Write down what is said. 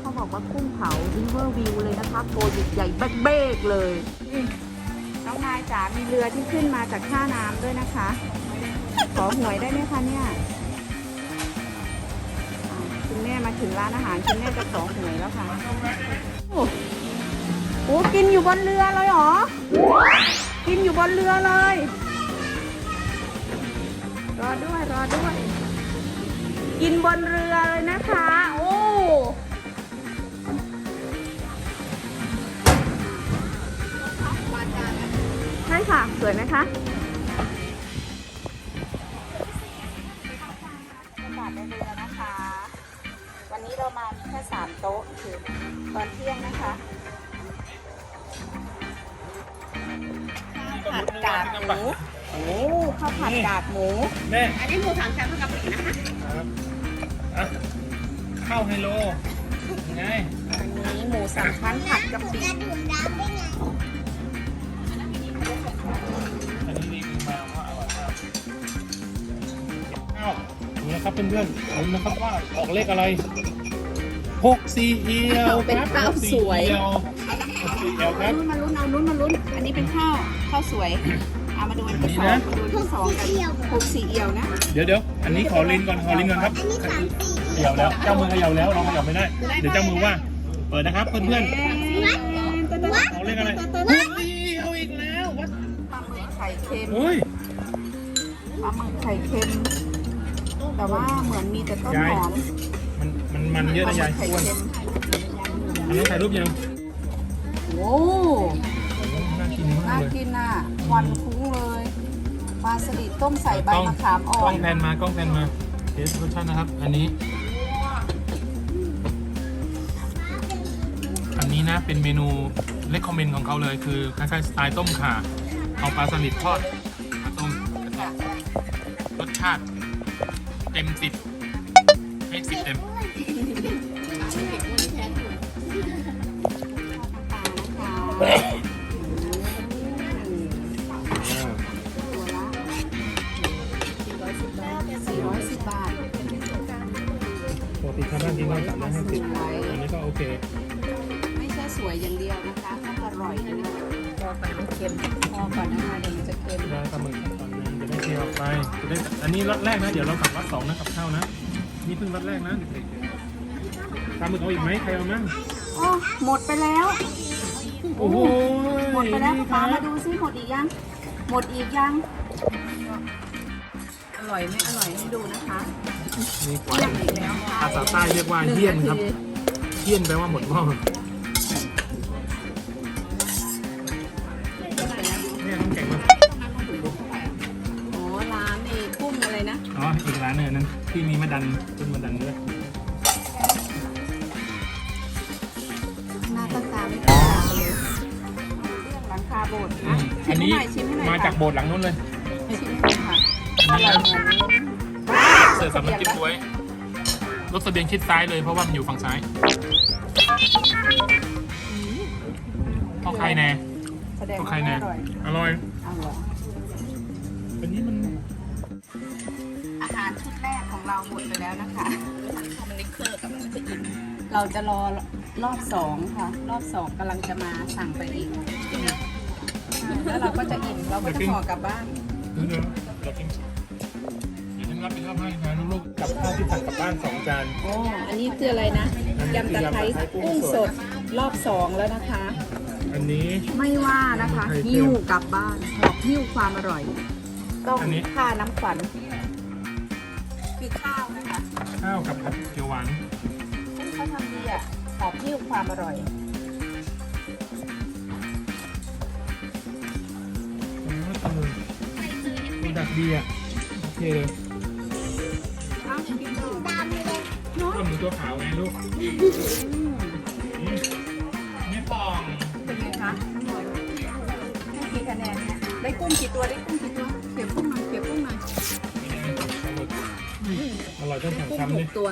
เขาบอกว่ากุ้งเผา River View เลยนะคะโปรใหญ่ๆเบ๊กๆเลยน้องนายจ๋ามีเรือที่ขึ้นมาจากท่าน้ำด้วยนะคะ ขอหวยได้ไหมคะเนี่ยคุณแม่มาถึงร้านอาหารคุณแม่จะขอหวยแล้วค่ะโอ้โหกินอยู่บนเรือเลยหรอ กินอยู่บนเรือเลย รอด้วยรอด้วย กินบนเรือเลยนะคะ โอ้ วยไหมคะบรรยากาศในเรือนะคะ วันนี้เรามามีแค่สามโต๊ะคือตอนเที่ยงนะคะข้าวผัดกากหมูโอ้ข้าวผัดกากหมู แม่อันนี้หมูสามชั้นกับปีนะคะครับอะข้าวไฮโลยังไงอันนี้หมูสามชั้นผัดกะปิอัาวดูนะครับเพื่อนๆผมนะครับว่าออกเลขอะไรหกสี่เอียวเป็นครับข้าวสวยหกสี่เอียวหกสี่เอียวครับ ลุ้นมาลุ้นเอาลุ้นมาลุ้น อันนี้เป็นข้าวข้าวสวยเอามาดูอันที่สองนี่นะ มาดูอันที่สองกันหกสี่เอียวนะเดี๋ยวเดี๋ยวอันนี้ขอลินก่อนขอลินก่อนครับเขย่าแล้วเจ้ามือเขย่าแล้วเราเขย่าไม่ได้ เดี๋ยวเจ้ามือว่า เปิดนะครับเพื่อนๆเอาเลขอะไรหกสี่เอียวอีกแล้ววัดปลาหมึกไข่เค็มเฮ้ยปลาหมึกไข่เค็ม แต่ว่าเหมือนมีแต่ต้นหอมมันมันมันเยอะปลานะหมึยายกไข่อ้วนเค็มอันนี้ถ่ายรูปยังโอ้โอ้น่ากินมาน่ากเลยกินอะควันคุ้งเลยปลาสลิดต้มใส่ใบมะขามอ่กอล้อนงแพนมากล้องแพนมาเทสรสชาตินะครับ อันนี้ อันนี้นะเป็นเมนูเลคคอมเมนต์ของเขาเลยคือคล้ายๆสไตล์ต้มข่าเอาปลาสลิดทอดมาต้มรสชาติเต็มสิบให้สิบเต็มปลานะคะตัวละ410 บาทปกติทำบ้านจริงก็สามร้อยห้าสิบอันนี้ก็โอเค ไม่ใช่สวยอย่างเดียวนะคะต้องอร่อยด้วยนะคะพอก่อนมันเค็มพอก่อนนะคะเดี๋ยวมันจะเค็ม ได้ปลาหมึก ตอนนี้จะได้เทออกไปจะได้อันนี้รสแรกนะ เดี๋ยวเราสั่งรสสองนะกับข้าวนะ นี่เพิ่งรสแรกนะเด็กๆปลาหมึกเอาอีกไหมใครเอามั่งโอ้หมดไปแล้ว โอ้โหหมดไปแล้วนี่คป้ารับมาดูซิหมดอีกยัง หมดอีกยัง อร่อยไหมอร่อยให้ดูนะคะนี่กว่าเยี่ยมอีกแล้วค่ะภาษาใต้เรียกว่าหนึ่งเฮี้ยนนาครับทีเฮี้ยนแปลว่าหมดหม้อ อ๋ออีกร้านหนึงอันนั้นที่มีมะดันต้นมะดันด้วยหน้าตั้งตาไม่ตั้งตาเลยเรื่องหลังคาโบสถ์อืนะมชิอัมนให้นี้หน่อยชิมให้หน่อยมาค่ะจากโบสถ์หลังนู้นเลยชิมให้หน่อยค่ะอันอนี้ร่อยเหมือนเสิร์ฟสำหรับกิ๊บไว้รถเสบียงชิดซ้ายเลยเพราะว่ามันอยู่ฝั่งซ้ายพ่อใครแน่แสดงพ่อว่าใครแน่อร่อยอร่อยอร่อยอันนี้มันอา หารชุดแรกของเราหมดไปแล้วนะคะเราจะรอรอบสองค่ะ รอบสองกำลังจะมาสั่งไปอีกแล้วเราก็จะอิ่มเราก็จะห่อกลับบ้านดูเดี๋ยวเรากินเดี๋ยวฉันรับผิดชอบให้นะลูกๆกับข้าวที่สั่งกลับบ้านสองจานโอ้อันนี้คืออะไรนะยำตะไคร้กุ้งสดรอบสองแล้วนะคะ อันนี้ ไม่ว่านะคะไข่เค็มหิ้วกลับบ้านหอบหิ้วความอร่อย ต้องอันนี้ ค่าน้ำขวัญ ข้าวกับผัดเขียวหวานซึ่งเขาทำดีอะหอบหิ้วความอร่อยอันนี้ก็ตำลึงดูดักดีอะโอเคเลยอ้าวกินดูก็หมูตัวขาวไงลูกอืมนี่ปอง เป็นไงคะอร่อยให้กี่คะแนนเนี่ยได้กุ้งกี่ตัวได้กุ้งกี่ ต้อยเก็บกุ้งหน่อยนี่ไงปลาหมึกอร่อยจนสองกุ้งคำเลยตัว